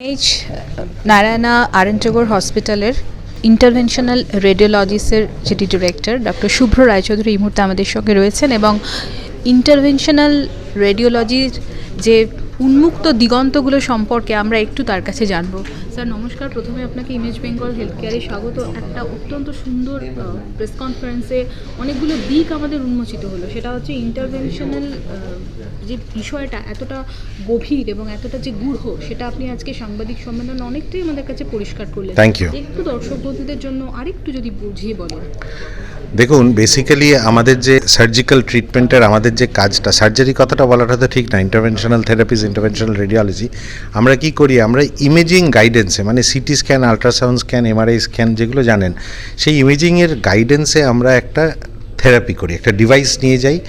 H Narayana আরেনটগর হসপিটালের interventional রেডিওলজিসের যেটি director doctor শুভ্র রায়চৌধুরী এই মুহূর্তে আমাদের সঙ্গে রয়েছেন এবং ইন্টারভেনশনাল রেডিওলজির যে উন্মুক্ত দিগন্তগুলো সম্পর্কে আমরা একটু তার কাছে জানব। স্যার নমস্কার। প্রথমে আপনাকে ইমেজ বেঙ্গল হেলথ কেয়ারে স্বাগত। একটা অত্যন্ত সুন্দর প্রেস কনফারেন্সে অনেকগুলো দিক আমাদের উন্মোচিত হলো। সেটা হচ্ছে ইন্টারভেনশনাল যে বিষয়টা এতটা গভীর এবং এতটা যে গূঢ় সেটা আপনি আজকে সাংবাদিক সম্মেলনে অনেকটাই আমাদের কাছে পরিষ্কার করলেন। একটু দর্শক বন্ধুদের জন্য আরেকটু যদি বুঝিয়ে বলেন। দেখুন বেসিক্যালি আমাদের যে সার্জিক্যাল ট্রিটমেন্টের আমাদের যে কাজটা সার্জারি কথাটা বলাটা তো ঠিক না ইন্টারভেনশনাল থেরাপিস ইন্টারভেনশনাল রেডিওলজি আমরা কি করি? আমরা ইমেজিং গাইডেন্সে মানে CT scan ultrasound scan MRI scan যেগুলো জানেন, সেই ইমেজিংয়ের গাইডেন্সে আমরা একটা থেরাপি করি, একটা ডিভাইস নিয়ে যাই।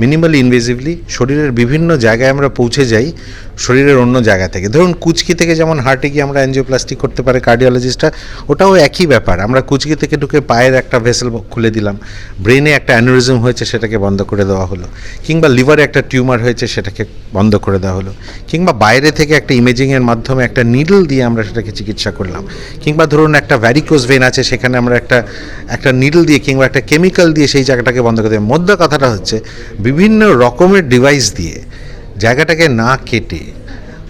মিনিমালি ইনভেসিভলি শরীরের বিভিন্ন জায়গায় আমরা পৌঁছে যাই শরীরের অন্য জায়গা থেকে। ধরুন কুচকি থেকে যেমন হার্টে গিয়ে আমরা অ্যাঞ্জিওপ্লাস্টিক করতে পারে কার্ডিওলজিস্টটা ওটাও একই ব্যাপার। আমরা কুচকি থেকে ঢুকে পায়ের একটা ভেসেল খুলে দিলাম ব্রেনে একটা অ্যানুরিজম হয়েছে সেটাকে বন্ধ করে দেওয়া হলো, কিংবা লিভারে একটা টিউমার হয়েছে সেটাকে বন্ধ করে দেওয়া হলো, কিংবা বাইরে থেকে একটা ইমেজিংয়ের মাধ্যমে একটা নিডল দিয়ে আমরা সেটাকে চিকিৎসা করলাম, কিংবা ধরুন একটা ভ্যারিকোজ ভেন আছে সেখানে আমরা একটা একটা নিডল দিয়ে কিংবা একটা কেমিক্যাল দিয়ে সেই জায়গাটাকে বন্ধ করে দেবো মধ্য কথাটা হচ্ছে বিভিন্ন রকমের ডিভাইস দিয়ে জায়গাটাকে না কেটে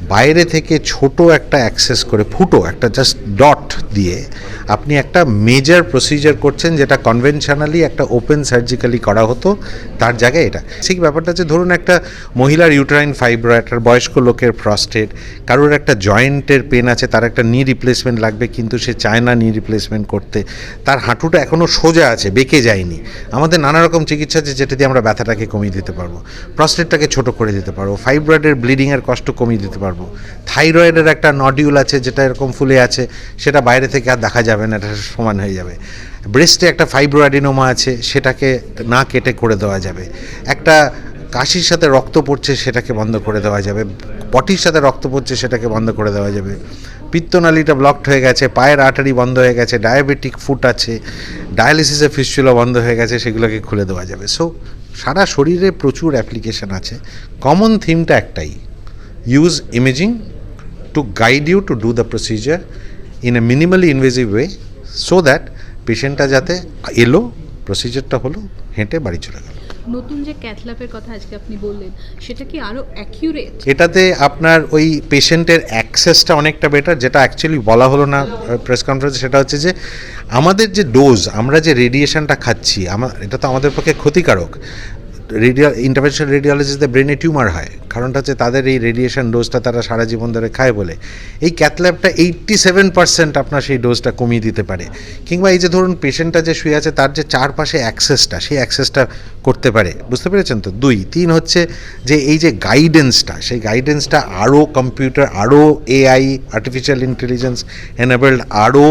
বাইরে থেকে ছোট একটা অ্যাক্সেস করে, ফুটো একটা জাস্ট ডট দিয়ে আপনি একটা মেজর প্রসিজার করছেন যেটা কনভেনশনালি একটা ওপেন সার্জিক্যালি করা হতো, তার জায়গায় এটা। ঠিক ব্যাপারটা হচ্ছে, ধরুন একটা মহিলার ইউটারাইন ফাইব্রো একটা বয়স্ক লোকের ফ্রস্টেড কারোর একটা জয়েন্টের পেন আছে, তার একটা নি রিপ্লেসমেন্ট লাগবে, কিন্তু সে চায় না নি রিপ্লেসমেন্ট করতে। তার হাঁটুটা এখনও সোজা আছে, বেঁকে যায়নি। আমাদের নানা রকম চিকিৎসা আছে যেটা দিয়ে আমরা ব্যথাটাকে কমিয়ে দিতে পারব। প্রস্টেটটাকে ছোট করে দিতে পারব। ফাইব্রয়েডের ব্লিডিংয়ের কষ্ট কমিয়ে দিতে পারব। থাইরয়েডের একটা নডিউল আছে যেটা এরকম ফুলে আছে, সেটা বাইরে থেকে আর দেখা যাবে না, এটা সমান হয়ে যাবে। ব্রেস্টে একটা ফাইব্রোয়াডিনোমা আছে, সেটাকে না কেটে করে দেওয়া যাবে। একটা কাশির সাথে রক্ত পড়ছে, সেটাকে বন্ধ করে দেওয়া যাবে। পটির সাথে রক্ত পড়ছে, সেটাকে বন্ধ করে দেওয়া যাবে। পিত্তনালীটা ব্লকড হয়ে গেছে, পায়ের আটারি বন্ধ হয়ে গেছে ডায়াবেটিক ফুট আছে ডায়ালিসিসের ফিস্টুলা বন্ধ হয়ে গেছে, সেগুলোকে খুলে দেওয়া যাবে। সো সারা শরীরে প্রচুর অ্যাপ্লিকেশন আছে। কমন থিমটা একটাই। Use imaging to guide you to do the procedure in a minimally invasive way so that পেশেন্টটা যাতে এলো প্রসিজারটা হলো হেঁটে বাড়ি চলে গেল। নতুন যে ক্যাথল্যাপের কথা আজকে আপনি বললেন সেটা কি আরও অ্যাকিউরেট এটাতে আপনার ওই পেশেন্টের অ্যাক্সেসটা অনেকটা বেটার যেটা অ্যাকচুয়ালি বলা হলো না প্রেস কনফারেন্সে সেটা হচ্ছে যে আমাদের যে ডোজ আমরা যে রেডিয়েশনটা খাচ্ছি আমার এটা তো আমাদের পক্ষে ক্ষতিকারক। রেডিও ইন্টারভেনশন রেডিওলজিতে ব্রেনে টিউমার হয়। কারণটা হচ্ছে তাদের এই রেডিয়েশন ডোজটা তারা সারা জীবন ধরে খায় বলে। এই ক্যাথল্যাবটা এইট্টি সেভেন পার্সেন্ট আপনার সেই ডোজটা কমিয়ে দিতে পারে। কিংবা এই যে ধরুন পেশেন্টটা যে শুয়ে আছে, তার যে চারপাশে অ্যাক্সেসটা সেই অ্যাক্সেসটা করতে পারে। বুঝতে পেরেছেন তো? দুই। তিন হচ্ছে যে এই যে গাইডেন্সটা সেই গাইডেন্সটা আরও কম্পিউটার আরও এআই আর্টিফিশিয়াল ইন্টেলিজেন্স এনাবেলড আরও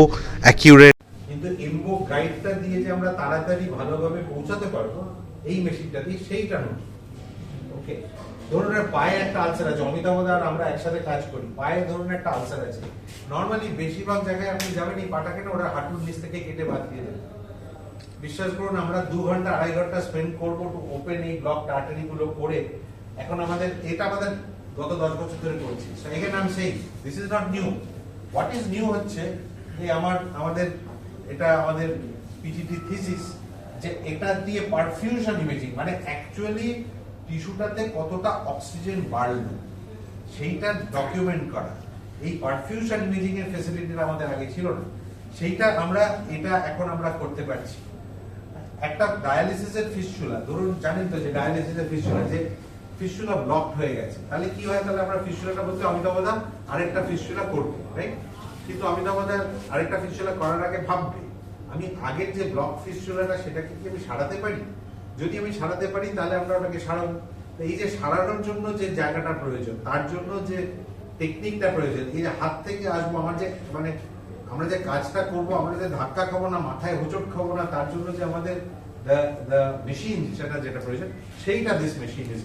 অ্যাকিউরেট কিন্তু এমবো গাইডটা দিয়ে যে আমরা তাড়াতাড়ি ভালোভাবে পৌঁছাতে পারব এই মেশিনটা দিয়ে সেইটা নয় ওকে ধরুন পায়ে একটা আলসার আছে, অমিতাভ আর আমরা একসাথে কাজ করি, পায়ে ধরুন একটা আলসার আছে। নর্মালি বেশিরভাগ জায়গায় আপনি যাবেন, এই পাটাকে না ওরা হাঁটুর নিচ থেকে কেটে বাদ দিয়ে দেবে। বিশ্বাস করুন, আমরা দু ঘণ্টা, আড়াই ঘণ্টা স্পেন্ড করব টু ওপেন এই ব্লক আর্টারি গুলো করে। এখন আমাদের, এটা আমাদের গত দশ বছর ধরে করছি। So again I am saying this is not new what is new হচ্ছে যে আমার, আমাদের, এটা আমাদের পিজিটি থিসিস যে এটা দিয়ে পারফিউশন ইমেজিং মানে অ্যাকচুয়ালি টিস্যুটাতে কতটা অক্সিজেন বাড়লো, সেইটা ডকুমেন্ট করা। এই পারফিউশন ইমেজিং এর ফেসিলিটিটা আমাদের আগে ছিল না। সেইটা আমরা, এটা এখন আমরা করতে পারছি। একটা ডায়ালিসিসের ফিস্টুলা ধরুন জানেন তো যে ডায়ালিসিসের ফিস্টুলা যে ফিস্টুলা ব্লকড হয়ে গেছে, তাহলে কি হয়? তাহলে আমরা ফিস্টুলাটা বলতে অমিতাভ দা, আরেকটা ফিস্টুলা করব। রাইট কিন্তু অমিতাভ দা আরেকটা ফিস্টুলা করার আগে ভাববে। আমি আগের যে ব্লক ফিস্টুলাটা সেটাকে কি আমি সারাতে পারি? যদি আমি সারাতে পারি, তাহলে আমরা ওটাকে সারাবো। এই যে সারানোর জন্য যে জায়গাটা প্রয়োজন, তার জন্য যে টেকনিকটা প্রয়োজন, এই যে হাত থেকে আসব, আমার যে মানে আমরা যে কাজটা করব, আমরা যে ধাক্কা খাব না, মাথায় হোঁচট খাব না, তার জন্য যে আমাদের দ্য দ্য মেশিন সেটা যেটা প্রয়োজন, সেইটা দিস মেশিন ইজ